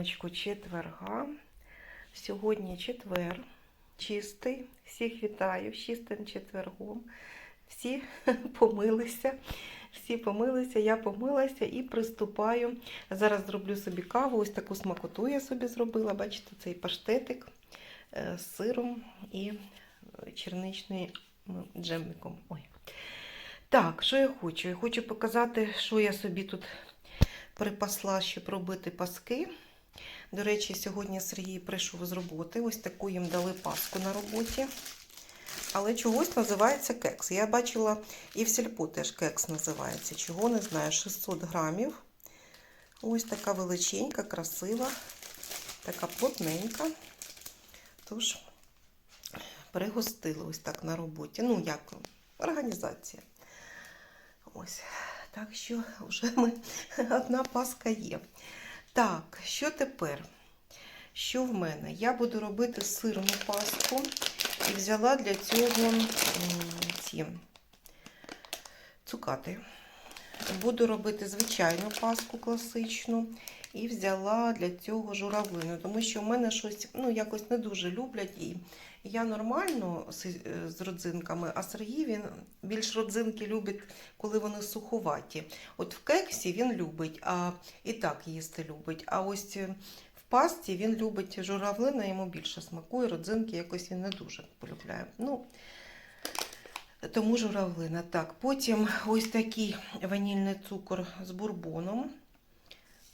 Раночку четверга. Сьогодні четвер, чистий. Всіх вітаю, з чистим четвергом. Всі помилися. Всі помилися, я помилася і приступаю. Зараз зроблю собі каву. Ось таку смакоту я собі зробила. Бачите, цей паштетик е, з сиром і черничним джемником. Ой. Так, що я хочу? Я хочу показати, що я собі тут припасла, щоб робити паски. До речі, сьогодні Сергій прийшов з роботи. Ось таку їм дали паску на роботі. Але чогось називається кекс. Я бачила і в сільпо теж кекс називається. Чого не знаю, 600 грамів. Ось така величенька, красива, така плотненька. Тож, пригостили ось так на роботі. Ну, як організація. Ось. Так що вже ми одна паска є. Так, що тепер? Що в мене? Я буду робити сирну паску і взяла для цього ці цукати. Буду робити звичайну паску класичну і взяла для цього журавлину, тому що в мене щось ну, якось не дуже люблять. І я нормально з, з родзинками, а Сергій він більш родзинки любить, коли вони суховаті. От в кексі він любить, а і так їсти любить. А ось в пасті він любить журавлина, йому більше смакує, родзинки якось він не дуже полюбляє. Ну, тому журавлина. Так, потім ось такий ванільний цукор з бурбоном.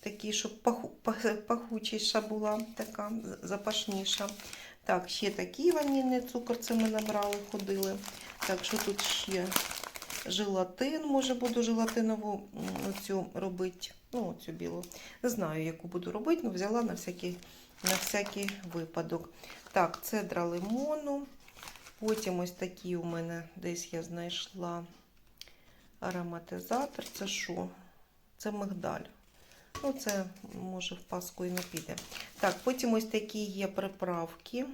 Такий, щоб паху, пах- пахучіша була, така запашніша. Так, ще такий ванільний цукор, це ми набрали, ходили. Так, що тут ще желатин, може буду желатинову оцю робити. Ну, оцю білу. Не знаю, яку буду робити, але взяла на всякий, на всякий випадок. Так, цедра лимону. Потім ось такі у мене десь я знайшла ароматизатор. Це що? Це мигдаль. Ну, це може в паску і не піде. Так, потім ось такі є приправки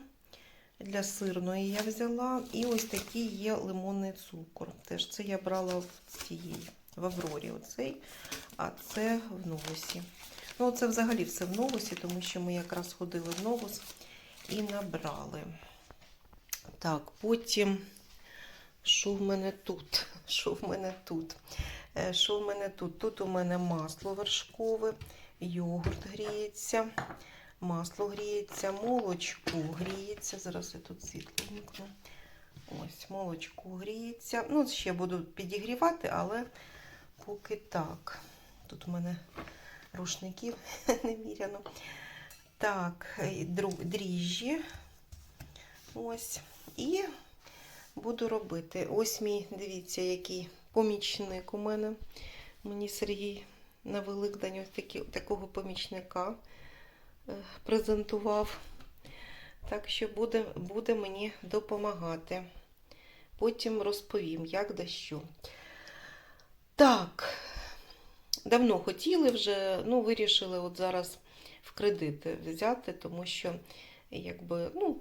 для сирної я взяла. І ось такий є лимонний цукор. Теж це я брала в цієї, в Аврорі оцей, а це в новусі. Ну, це взагалі все в новусі, тому що ми якраз ходили в новус і набрали. Так, потім, що в мене тут? Що в мене тут? Е, Що в мене тут? Тут у мене масло вершкове, йогурт гріється, масло гріється, молочко гріється. Зараз я тут світло вмкну. Ось, молочко гріється. Ну, ще буду підігрівати, але поки так. Тут у мене рушників неміряно. Так, е, дріжджі. Ось. І буду робити. Ось мій, дивіться, який помічник у мене. Мені Сергій на Великдень ось такі, такого помічника е, презентував. Так що буде, буде мені допомагати. Потім розповім, як да що. Так, давно хотіли вже, ну, вирішили от зараз в кредит взяти, тому що, якби, ну,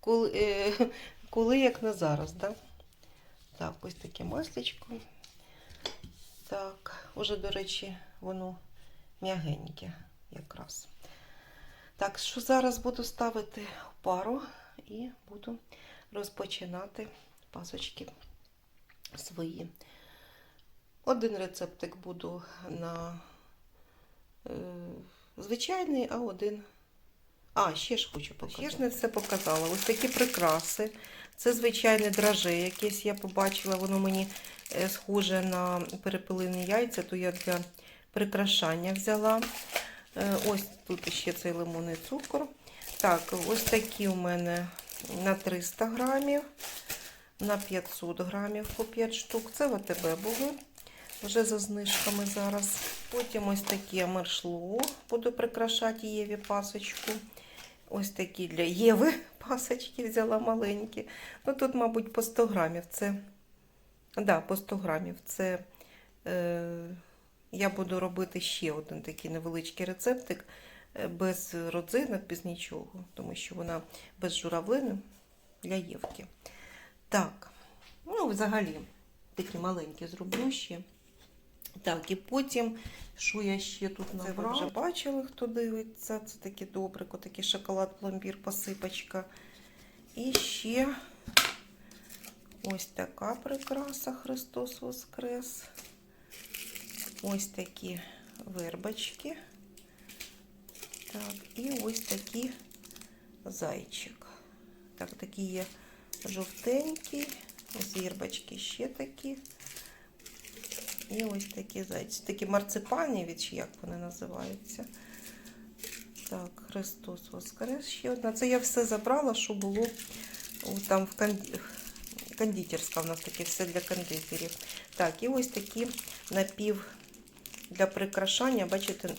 коли, е, коли як не зараз, да? Так, ось таке маслечко. Так, уже, до речі, воно м'ягеньке якраз. Так, що зараз буду ставити в пару і буду розпочинати пасочки свої. Один рецептик буду на е, звичайний, а один. А, ще ж хочу показати. Ще ж не все показала. Ось такі прикраси. Це звичайне драже, якесь я побачила, воно мені е, схоже на перепелині яйця, то я для прикрашання взяла. Е, Ось тут ще цей лимонний цукор. Так, ось такі у мене на 300 грамів, на 500 грамів по 5 штук. Це в АТБ були вже за знижками зараз. Потім ось такі маршло буду прикрашати Єві пасочку. Ось такі для Єви пасочки взяла маленькі. Ну тут, мабуть, по 100 грамів. Це, да, по 100 грамів. Це е, я буду робити ще один такий невеличкий рецептик е, без родзинок, без нічого, тому що вона без журавлини для Євки. Так, ну, взагалі, такі маленькі зроблю ще. Так, і потім, що я ще тут набрала? Це ви вже бачили, хто дивиться. Це таке добре, такий шоколад пломбір, посипочка. І ще ось така прикраса Христос Воскрес. Ось такі вербочки. Так, і ось такі зайчик. Так, такі є жовтенькі, ось вірбочки ще такі. І ось такі зайці. Такі марципаніві, чи як вони називаються. Так, Христос Воскрес. Ще одна. Це я все забрала, що було там в канді... кондитерська у нас таке все для кондитерів. Так, і ось такі напів для прикрашання, бачите,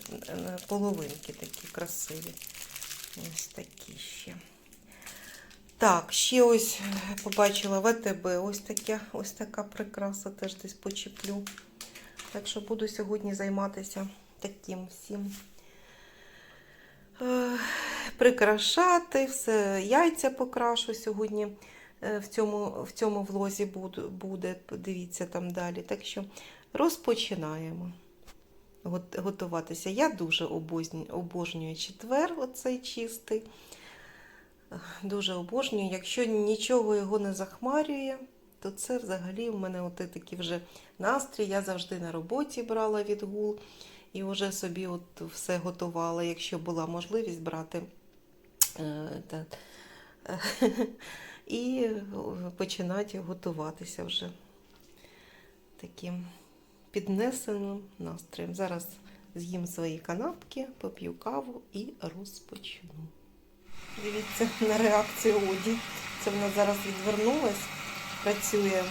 половинки такі красиві. Ось такі ще. Так, ще ось побачила ВТБ, ось таке, ось така прикраса, теж десь почеплю. Так що буду сьогодні займатися таким всім. Е, прикрашати, все, яйця покрашу сьогодні е, в цьому, в цьому влозі буде, дивіться там далі. Так що розпочинаємо готуватися. Я дуже обожнюю, обожнюю четвер, оцей чистий. Дуже обожнюю. Якщо нічого його не захмарює, то це взагалі в мене от такий вже настрій. Я завжди на роботі брала відгул і вже собі от все готувала, якщо була можливість брати. Е, і починати готуватися вже таким піднесеним настроєм. Зараз з'їм свої канапки, поп'ю каву і розпочну. Дивіться на реакцію Оді. Це вона зараз відвернулась, працює.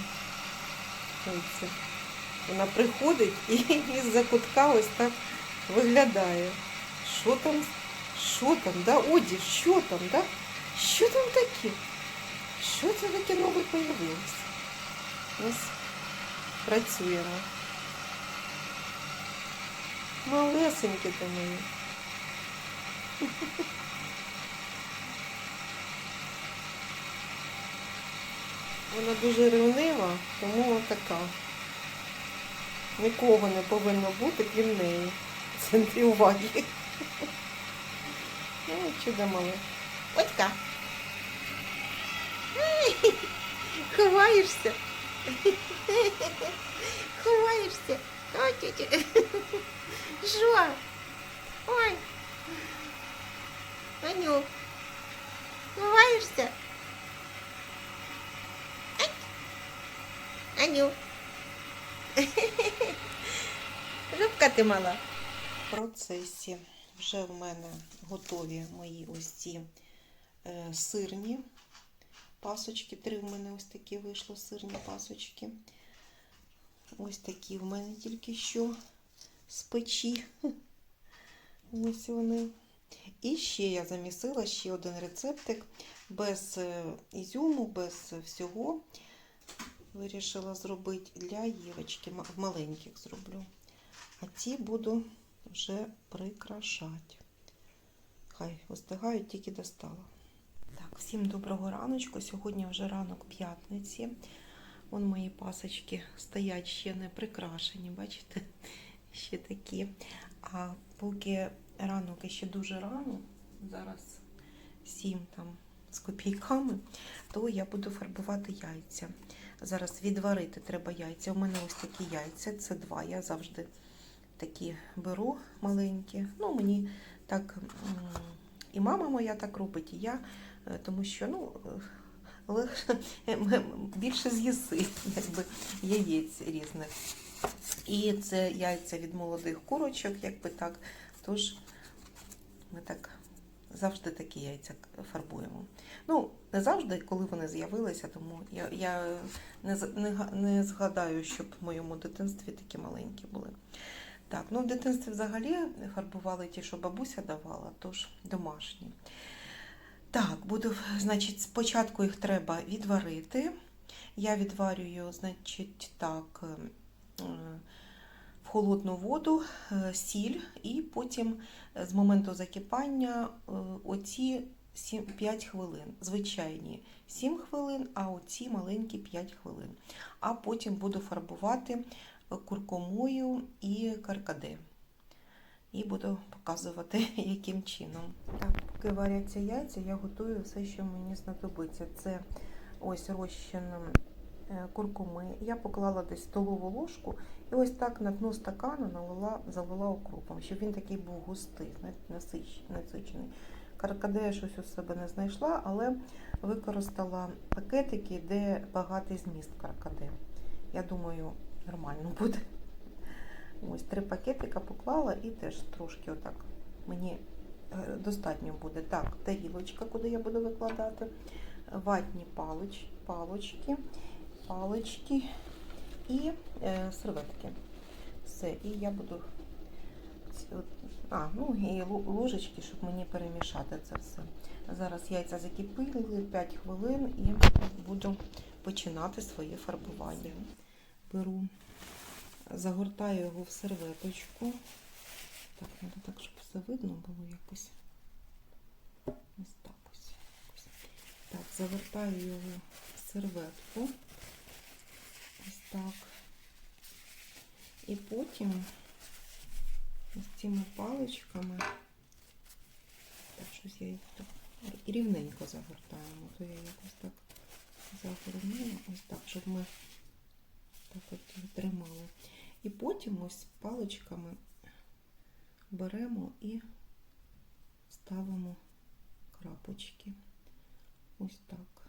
Вона приходить і із-за кутка ось так виглядає. Що там? Що там, да? Оді, що там, да? Що там таке? Що це таке нове появилось? Ось працюємо. Малесенькі то мої. Вона дуже ревнива, тому така. Нікого не повинно бути, крім неї. Центрі уваги. Ну, чудо мале. Отька. Ховаєшся. Ховаєшся. Ой. Що? Ой. Аню. Ховаєшся? Аню. Рибка ти мала. В процесі вже в мене готові мої ось ці е, сирні пасочки. Три в мене ось такі вийшло сирні пасочки. Ось такі в мене тільки що з печі. Ось вони. І ще я замісила ще один рецептик без е, ізюму, без всього. Вирішила зробити для Євочки, маленьких зроблю. А ці буду вже прикрашати. Хай остигають, тільки достала. Так, всім доброго раночку. Сьогодні вже ранок п'ятниці. Вон мої пасочки стоять ще не прикрашені, бачите? Ще такі. А поки ранок ще дуже рано, зараз 7 там з копійками, то я буду фарбувати яйця. Зараз відварити треба яйця. У мене ось такі яйця, це два. Я завжди такі беру маленькі. Ну, мені так і мама моя так робить, і я, е, тому що ну, легше, більше з'їси, якби яєць різних. І це яйця від молодих курочок, якби так. Тож ми так завжди такі яйця фарбуємо. Ну, не завжди, коли вони з'явилися, тому я я не не, не згадаю, щоб в моєму дитинстві такі маленькі були. Так, ну в дитинстві взагалі фарбували ті, що бабуся давала, тож домашні. Так, буду, значить, спочатку їх треба відварити. Я відварюю, значить, так, холодну воду, е, сіль, і потім з моменту закипання е, оці 7, 5 хвилин. Звичайні 7 хвилин, а оці маленькі 5 хвилин. А потім буду фарбувати куркумою і каркаде. І буду показувати, яким чином. Так, поки варяться яйця, я готую все, що мені знадобиться. Це ось розчин е, куркуми. Я поклала десь столову ложку і ось так на дно стакану налила, залила окропом, щоб він такий був густий, насичений. Каркаде я щось у себе не знайшла, але використала пакетики, де багатий зміст каркаде. Я думаю, нормально буде. Ось три пакетика поклала і теж трошки отак. Мені е, достатньо буде. Так, тарілочка, куди я буду викладати, ватні палич, палочки, палички і е, серветки. Все, і я буду. А, ну і ложечки, щоб мені перемішати це все. Зараз яйця закипили 5 хвилин і буду починати своє фарбування. Беру, загортаю його в серветочку. Так, треба так, щоб все видно було якось. Ось так ось. Так, завертаю його в серветку. Так. І потім з цими паличками. Так, щось я їх так рівненько загортаємо, то я якось так загорнула, ось так, щоб ми так от тримали. І потім ось паличками беремо і ставимо крапочки. Ось так.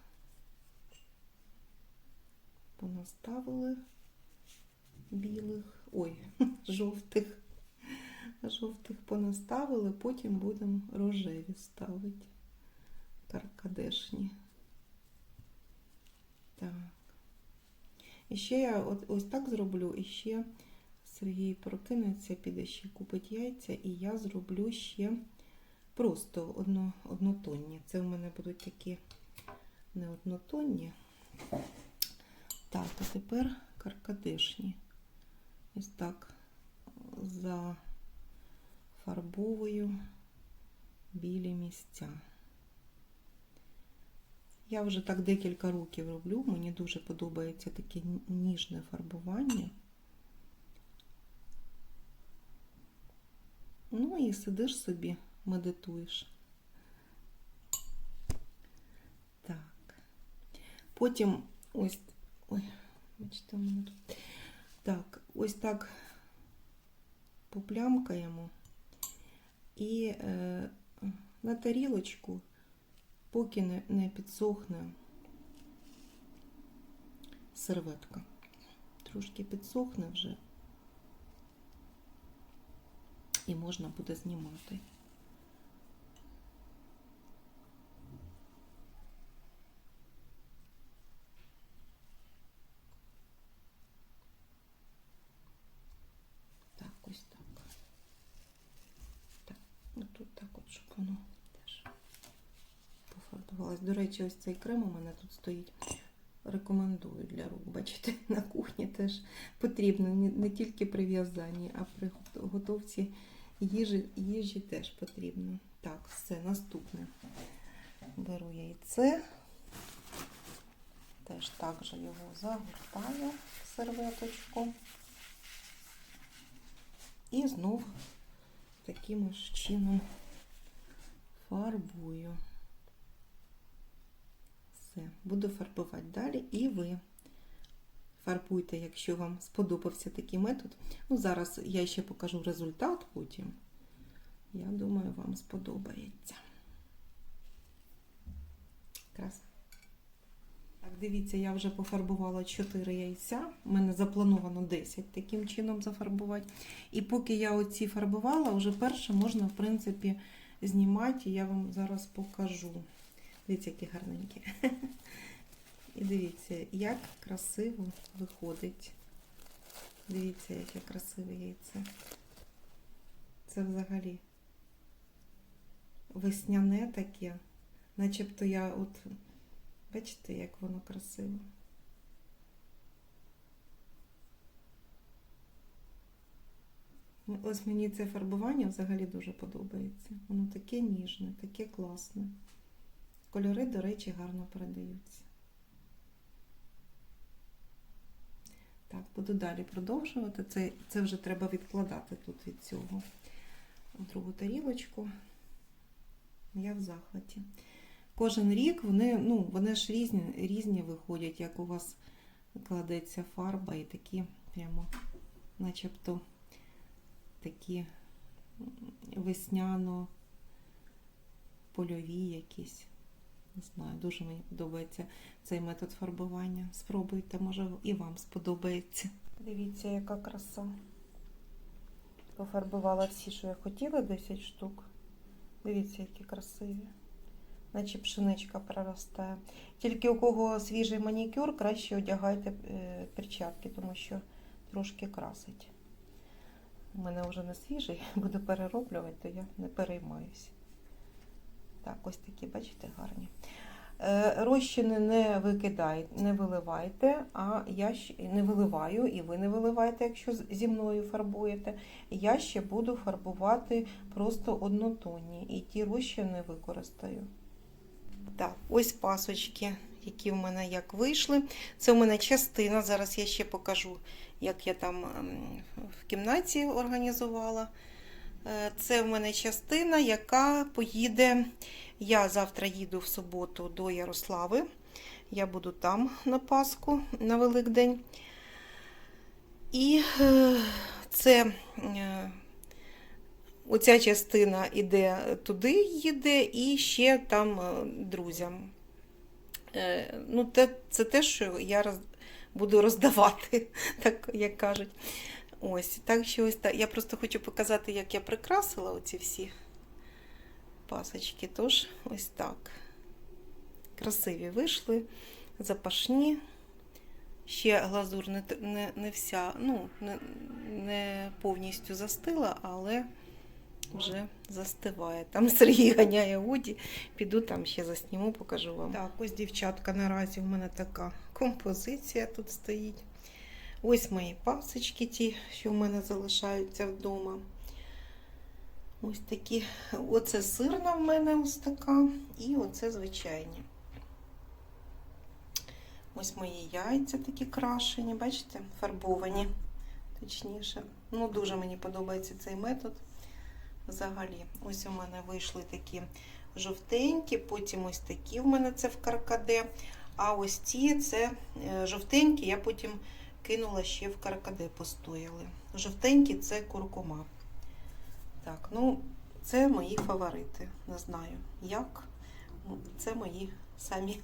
Понаставили білих, ой, жовтих. Жовтих понаставили, потім будемо рожеві ставити. Каркадешні. Так. І ще я от, ось так зроблю, і ще Сергій прокинеться, піде ще купить яйця, і я зроблю ще просто одно, однотонні. Це в мене будуть такі не однотонні. Так, а тепер каркадешні. Ось так зафарбовую білі місця. Я вже так декілька років роблю, мені дуже подобається таке ніжне фарбування. Ну і сидиш собі, медитуєш. Так. Потім ось. Ой, бачите. Так, ось так поплямкаємо і е, на тарілочку, поки не, не підсохне серветка. Трошки підсохне вже. І можна буде знімати. Так, ось так. Так, ну тут так от, щоб воно теж пофарбувалось. До речі, ось цей крем у мене тут стоїть. Рекомендую для рук. Бачите, на кухні теж потрібно не тільки при в'язанні, а при готовці їжі, їжі теж потрібно. Так, все, наступне. Беру яйце. Теж так же його загортаю в серветочку. І знов таким ж чином фарбую. Все, буду фарбувати далі, і ви фарбуйте, якщо вам сподобався такий метод. Ну, зараз я ще покажу результат потім. Я думаю, вам сподобається. Краса. Так, дивіться, я вже пофарбувала 4 яйця. У мене заплановано 10 таким чином зафарбувати. І поки я оці фарбувала, вже перше можна, в принципі, знімати. Я вам зараз покажу. Дивіться, які гарненькі. І дивіться, як красиво виходить. Дивіться, яке красиве яйце. Це взагалі весняне таке. Начебто я от, бачите, як воно красиво. Ось мені це фарбування взагалі дуже подобається. Воно таке ніжне, таке класне. Кольори, до речі, гарно передаються. Так, буду далі продовжувати. Це, це вже треба відкладати тут від цього в другу тарілочку. Я в захваті. Кожен рік вони, ну, вони ж різні, різні виходять, як у вас кладеться фарба і такі прямо начебто такі весняно польові якісь. Не знаю, дуже мені подобається цей метод фарбування. Спробуйте, може і вам сподобається. Дивіться, яка краса. Пофарбувала всі, що я хотіла, 10 штук. Дивіться, які красиві. Наче пшеничка проростає. Тільки у кого свіжий манікюр, краще одягайте е, перчатки, тому що трошки красить. У мене вже не свіжий, буду перероблювати, то я не переймаюся. Так, ось такі, бачите, гарні. Е, Розчини не викидайте, не виливайте, а я щ- не виливаю, і ви не виливаєте, якщо зі мною фарбуєте. Я ще буду фарбувати просто однотонні, і ті розчини використаю. Так, ось пасочки, які в мене як вийшли. Це в мене частина. Зараз я ще покажу, як я там ем, в кімнаті організувала. Е, Це в мене частина, яка поїде. Я завтра їду в суботу до Ярослави. Я буду там на Пасху, на Великдень. І е, це е, оця частина іде туди, їде, і ще там друзям. Ну, те, це те, що я роз, буду роздавати, так як кажуть. Ось, так що ось так. Я просто хочу показати, як я прикрасила оці всі пасочки. Тож, ось так. Красиві вийшли, запашні. Ще глазур не, не, не вся, ну, не, не повністю застила, але вже застиває. Там Сергій ганяє Уді. Піду там ще засніму, покажу вам. Так, ось дівчатка, наразі в мене така композиція тут стоїть. Ось мої пасочки, ті, що в мене залишаються вдома. Ось такі. Оце сирна в мене ось така. І оце звичайні. Ось мої яйця такі крашені, бачите, фарбовані, точніше. Ну, дуже мені подобається цей метод. Взагалі, ось у мене вийшли такі жовтенькі, потім ось такі в мене це в каркаде. А ось ці це е, жовтенькі, я потім кинула ще в каркаде, постояли. Жовтенькі це куркума. Так, ну, це мої фаворити. Не знаю як. Ну, Це мої самі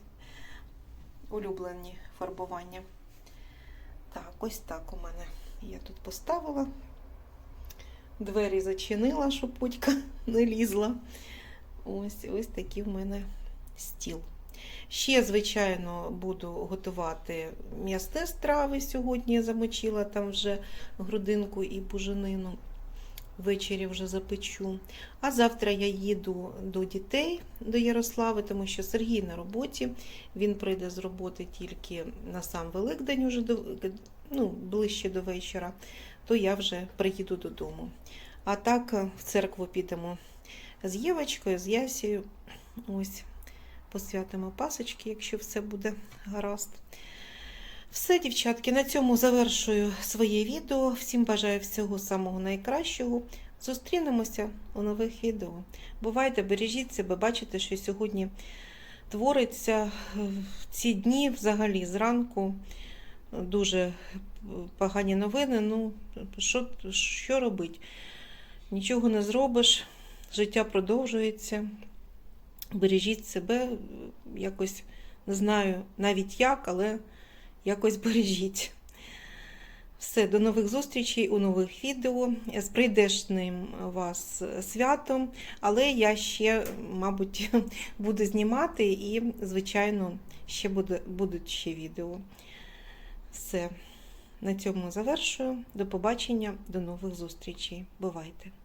улюблені фарбування. Так, ось так у мене. Я тут поставила. Двері зачинила, щоб путька не лізла. Ось ось такий в мене стіл. Ще, звичайно, буду готувати м'ясне страви. Сьогодні я замочила там вже грудинку і буженину. Ввечері вже запечу. А завтра я їду до дітей, до Ярослави, тому що Сергій на роботі. Він прийде з роботи тільки на сам Великдень, уже до, ну, ближче до вечора, то я вже приїду додому. А так в церкву підемо з Євочкою, з Ясією. Ось посвятимо пасочки, якщо все буде гаразд. Все, дівчатки, на цьому завершую своє відео. Всім бажаю всього самого найкращого. Зустрінемося у нових відео. Бувайте, бережіть себе, бачите, що сьогодні твориться в ці дні взагалі зранку. Дуже погані новини. Ну, що, що робить? Нічого не зробиш, життя продовжується. Бережіть себе, якось не знаю навіть як, але якось бережіть. Все, до нових зустрічей у нових відео. З прийдешним вас святом, але я ще, мабуть, буду знімати і, звичайно, ще буде, будуть ще відео. Все, на цьому завершую. До побачення, до нових зустрічей. Бувайте!